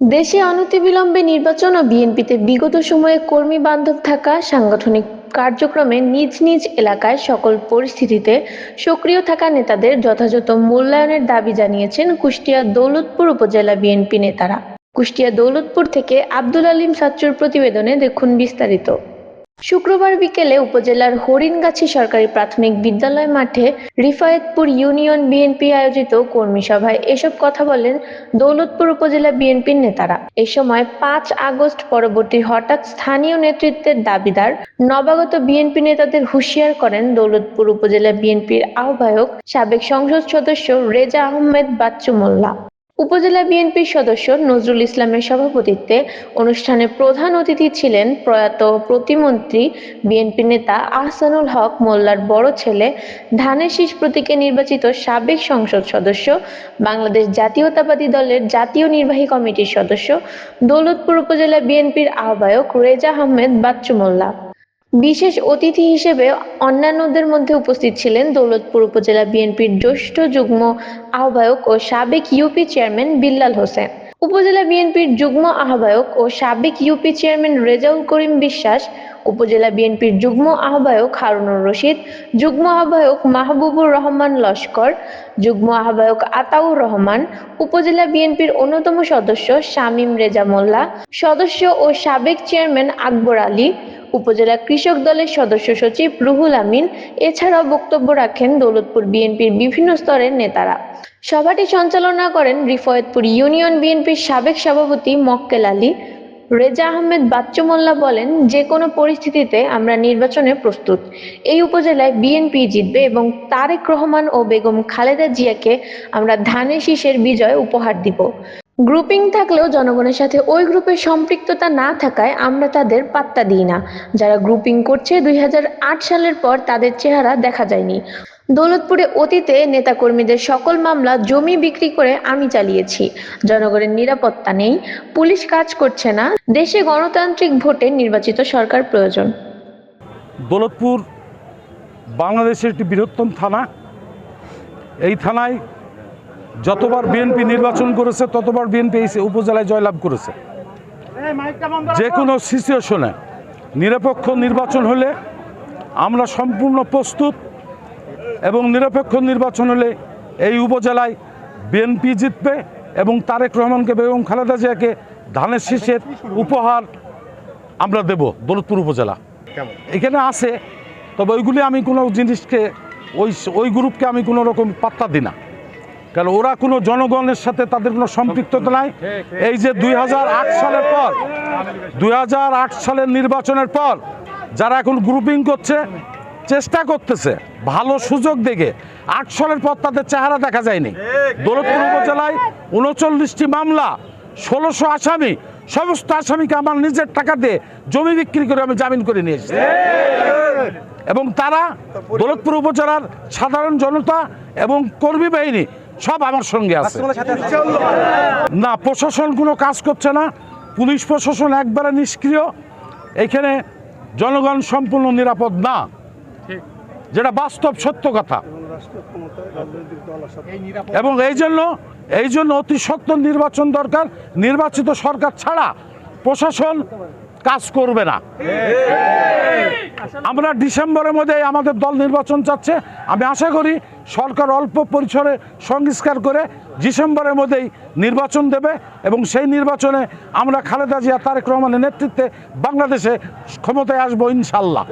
দেশে অনতিবিলম্বে নির্বাচন ও বিএনপিতে বিগত সময়ে কর্মী বান্ধব থাকা সাংগঠনিক কার্যক্রমে নিজ নিজ এলাকায় সকল পরিস্থিতিতে সক্রিয় থাকা নেতাদের যথাযথ মূল্যায়নের দাবি জানিয়েছেন কুষ্টিয়া দৌলতপুর উপজেলা বিএনপি নেতারা। কুষ্টিয়া দৌলতপুর থেকে আব্দুল আলিম সাচ্চুর প্রতিবেদনে দেখুন বিস্তারিত। শুক্রবার বিকেলে উপজেলার হরিণগাছি সরকারি প্রাথমিক বিদ্যালয় মাঠে রিফায়েতপুর ইউনিয়ন বিএনপি আয়োজিত কর্মী সভায় এসব কথা বলেন দৌলতপুর উপজেলা বিএনপির নেতারা। এ সময় পাঁচ আগস্ট পরবর্তী হঠাৎ স্থানীয় নেতৃত্বের দাবিদার নবাগত বিএনপি নেতাদের হুঁশিয়ার করেন দৌলতপুর উপজেলা বিএনপির আহ্বায়ক সাবেক সংসদ সদস্য রেজা আহমেদ বাচ্চু মোল্লা। উপজেলা বিএনপির সদস্য নজরুল ইসলামের সভাপতিত্বে অনুষ্ঠানে প্রধান অতিথি ছিলেন প্রয়াত প্রতিমন্ত্রী বিএনপি নেতা আহসানুল হক মোল্লার বড় ছেলে, ধানের শীষ প্রতীকে নির্বাচিত সাবেক সংসদ সদস্য, বাংলাদেশ জাতীয়তাবাদী দলের জাতীয় নির্বাহী কমিটির সদস্য, দৌলতপুর উপজেলা বিএনপির আহ্বায়ক রেজা আহমেদ বাচ্চু মোল্লা। বিশেষ অতিথি হিসেবে অন্যান্যদের মধ্যে উপস্থিত ছিলেন দৌলতপুর উপজেলা বিএনপির জ্যেষ্ঠ যুগ্ম আহ্বায়ক ও সাবেক ইউপি চেয়ারম্যান বিল্লাল হোসেন। উপজেলা বিএনপির যুগ্ম আহ্বায়ক ও সাবেক ইউপি চেয়ারম্যান রেজাউল করিম বিশ্বাস, উপজেলা বিএনপির যুগ্ম আহ্বায়ক হারুনুর রশিদ, যুগ্ম আহ্বায়ক মাহবুবুর রহমান লস্কর, যুগ্ম আহ্বায়ক আতাউর রহমান, উপজেলা বিএনপির অন্যতম সদস্য শামীম রেজা মোল্লা, সদস্য ও সাবেক চেয়ারম্যান আকবর আলী উপজেলা কৃষক দলের সদস্য সচিব রুহুল আমিন। এছাড়াও বক্তব্য রাখেন দৌলতপুর বিএনপির বিভিন্ন স্তরের নেতারা। সভাটি সঞ্চালনা করেন রিফয়েতপুর ইউনিয়ন বিএনপির সাবেক সভাপতি মক্কেল আলী। রেজা আহমেদ বাচ্চু মোল্লা বলেন যে কোনো পরিস্থিতিতে আমরা নির্বাচনে প্রস্তুত। এই উপজেলায় বিএনপি জিতবে এবং তারেক রহমান ও বেগম খালেদা জিয়াকে আমরা ধানের শীষের বিজয় উপহার দিব। গ্রুপিং থাকলেও জনগণের সাথে ওই গ্রুপের সম্পৃক্ততা না থাকায় আমরা তাদের পাত্তা দিই না। যারা গ্রুপিং করছে, দুই হাজার আট সালের পর তাদের চেহারা দেখা যায়নি। দৌলতপুরে অতীতে নেতাকর্মীদের সকল মামলা জমি বিক্রি করে আমি চালিয়েছি। জনগণের নিরাপত্তা নেই, পুলিশ কাজ করছে না, দেশে গণতান্ত্রিক ভোটে নির্বাচিত সরকার প্রয়োজন। দৌলতপুর বাংলাদেশের একটি বৃহত্তম থানা। এই থানায় যতবার বিএনপি নির্বাচন করেছে ততবার বিএনপি এই উপজেলায় জয়লাভ করেছে। যে কোনো সিচুয়েশনে নিরপেক্ষ নির্বাচন হলে আমরা সম্পূর্ণ প্রস্তুত এবং নিরপেক্ষ নির্বাচন হলে এই উপজেলায় বিএনপি জিতবে এবং তারেক রহমানকে বেগম খালেদা জিয়াকে ধানের শীষের উপহার আমরা দেব দৌলতপুর উপজেলা। এখানে আছে তবে ওইগুলি আমি কোনো জিনিসকে ওই ওই গ্রুপকে আমি কোনো রকম পাত্তা দিই না। কারণ ওরা কোনো জনগণের সাথে তাদের কোনো সম্পৃক্ততা নাই। এই যে দুই হাজার আট সালের পর দুই সালের নির্বাচনের পর যারা এখন গ্রুপিং করছে চেষ্টা করতেছে ভালো সুযোগ দেখে। আট সালের পর তাদের চেহারা দেখা যায়নি। দৌলতপুর উপজেলায় উনচল্লিশটি মামলা ষোলোশো আসামি সমস্ত আসামিকে আমার নিজের টাকা দিয়ে জমি বিক্রি করে আমি জামিন করে নিয়ে এসেছি। এবং তারা দৌলতপুর উপজেলার সাধারণ জনতা এবং কর্মী বাহিনী সব আমার সঙ্গে আছে। না প্রশাসন কোনো কাজ করছে না। পুলিশ প্রশাসন একবারে নিষ্ক্রিয়। এখানে জনগণ সম্পূর্ণ নিরাপদ না। যেটা বাস্তব সত্য কথা। এবং এই জন্য এই জন্য অতি সত্য নির্বাচন দরকার। নির্বাচিত সরকার ছাড়া প্রশাসন কাজ করবে না। আমরা ডিসেম্বরের মধ্যে আমাদের দল নির্বাচন চাচ্ছে। আমি আশা করি সরকার অল্প পরিসরে সংস্কার করে ডিসেম্বরের মধ্যেই নির্বাচন দেবে এবং সেই নির্বাচনে আমরা খালেদা জিয়া, তারেক রহমানের নেতৃত্বে বাংলাদেশে ক্ষমতায় আসব ইনশাল্লাহ।